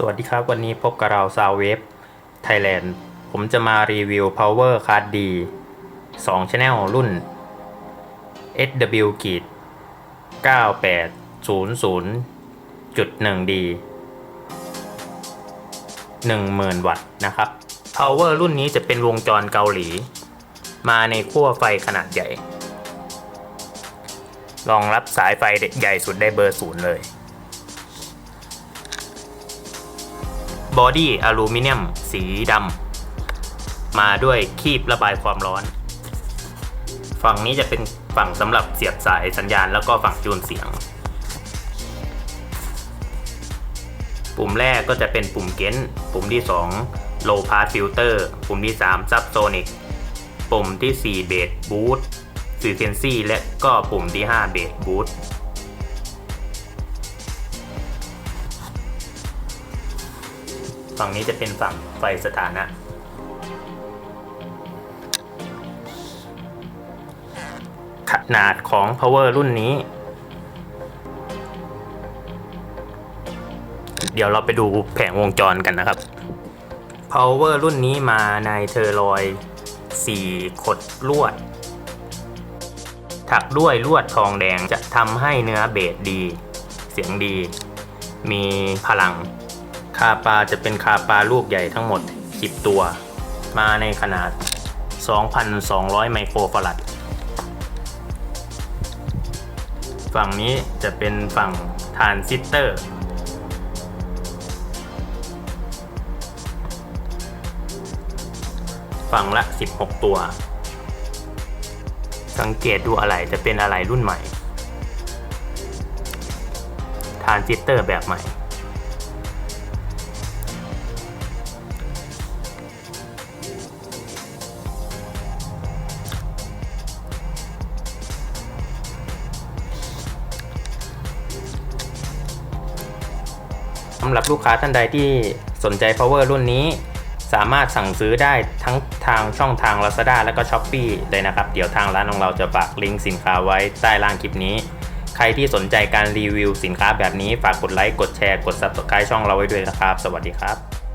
สวัสดีครับ วันนี้พบกับเรา s o u n d w a v e Thailand ผมจะมารีวิว Power Card D 2 Channel รุ่น SW ขีด 9800.1D 10,000 วัตต์นะครับ Power รุ่นนี้จะเป็นวงจรเกาหลี มาในขั้วไฟขนาดใหญ่ รองรับสายไฟใหญ่สุดได้เบอร์ศูนย์เลย บอดี้อลูมิเนียมสีดำมาด้วยคีบระบายความร้อน ฝั่งนี้จะเป็นฝั่งสำหรับเสียบสายสัญญาณแล้วก็ฝั่งจูนเสียง ปุ่มแรกก็จะเป็นปุ่มเกนปุ่มที่ 2 low pass filter ปุ่มที่ 3 subsonic ปุ่มที่ 4 bass boost frequency และก็ปุ่มที่ 5 bass boost ฝั่งนี้จะเป็นฝั่งไฟสถานะ ขนาดของ power รุ่นนี้ เดี๋ยวเราไปดูแผงวงจรกันนะครับ power รุ่นนี้มาในเทอร์ลอย4ขดลวด ถักด้วยลวดทองแดงจะทำให้เนื้อเบสดี เสียงดี มีพลัง คาปลาจะเป็นคาปลาลูกใหญ่ทั้งหมด 10 ตัว มาในขนาด 2,200 ไมโครฟารัด ฝั่งนี้จะเป็นฝั่งทานซิสเตอร์ ฝั่งละ 16 ตัว สังเกตดูอะไรจะเป็นอะไรรุ่นใหม่ทานซิสเตอร์แบบใหม่ สำหรับลูกค้าท่านใดที่สนใจ power รุ่นนี้ สามารถสั่งซื้อได้ทั้งทางช่องทาง Lazada และก็ Shopee เลยนะครับ เดี๋ยวทางร้านของเราจะฝากลิงก์สินค้าไว้ใต้ล่างคลิปนี้ ใครที่สนใจการรีวิวสินค้าแบบนี้ฝากกดไลค์กดแชร์กด Subscribe ช่องเราไว้ด้วยนะครับ สวัสดีครับ